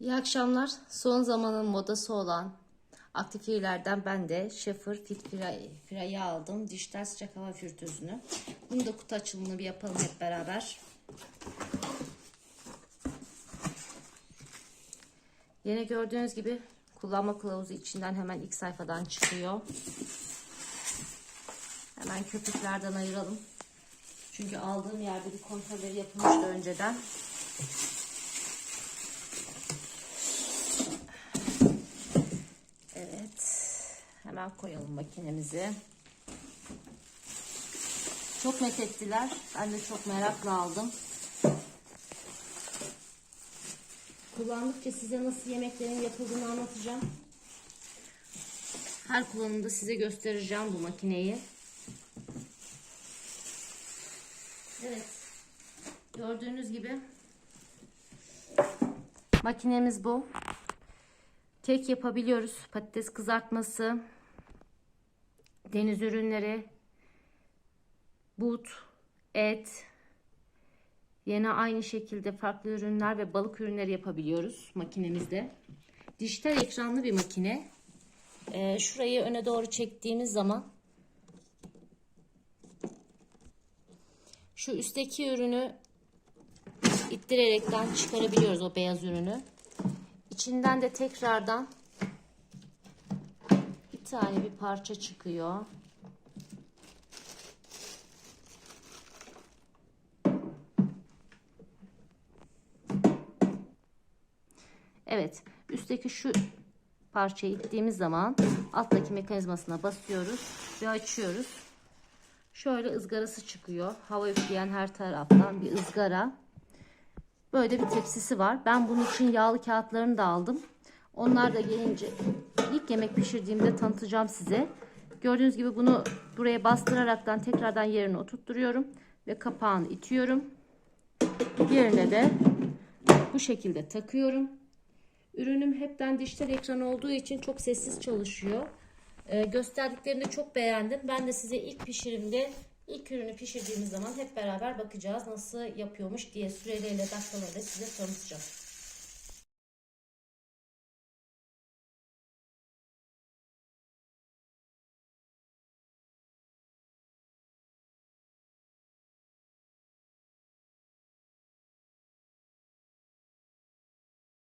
İyi akşamlar. Son zamanın modası olan aktifiyelerden ben de Schaefer Fit Fira'yı aldım. Dijital sıcak hava filtrözünü. Bunu da kutu açılımını bir yapalım hep beraber. Yine gördüğünüz gibi kullanma kılavuzu içinden hemen ilk sayfadan çıkıyor. Hemen köpüklerden ayıralım. Çünkü aldığım yerde bir kontrolleri yapılmıştı önceden. Evet. Hemen koyalım makinemizi. Çok methettiler. Ben de çok merakla aldım. Kullandıkça size nasıl yemeklerin yapıldığını anlatacağım. Her kullanımda size göstereceğim bu makineyi. Evet. Gördüğünüz gibi makinemiz bu. Kek yapabiliyoruz. Patates kızartması, deniz ürünleri, but, et, yine aynı şekilde farklı ürünler ve balık ürünleri yapabiliyoruz makinemizde. Dijital ekranlı bir makine. Ee, şurayı öne doğru çektiğimiz zaman şu üstteki ürünü ittirerekten çıkarabiliyoruz o beyaz ürünü. İçinden de tekrardan tane bir parça çıkıyor. Evet, üstteki şu parçayı ittiğimiz zaman alttaki mekanizmasına basıyoruz ve açıyoruz. Şöyle ızgarası çıkıyor. Hava üfleyen her taraftan bir ızgara. Böyle bir tepsisi var. Ben bunun için yağlı kağıtlarını da aldım. Onlar da gelince ilk yemek pişirdiğimde tanıtacağım size. Gördüğünüz gibi bunu buraya bastıraraktan tekrardan yerine oturtturuyorum. Ve kapağını itiyorum. Yerine de bu şekilde takıyorum. Ürünüm hepten dijital ekran olduğu için çok sessiz çalışıyor. Ee, gösterdiklerini çok beğendim. Ben de size ilk pişirimde ilk ürünü pişirdiğimiz zaman hep beraber bakacağız nasıl yapıyormuş diye süreleriyle dakikalarıyla size tanıtacağım.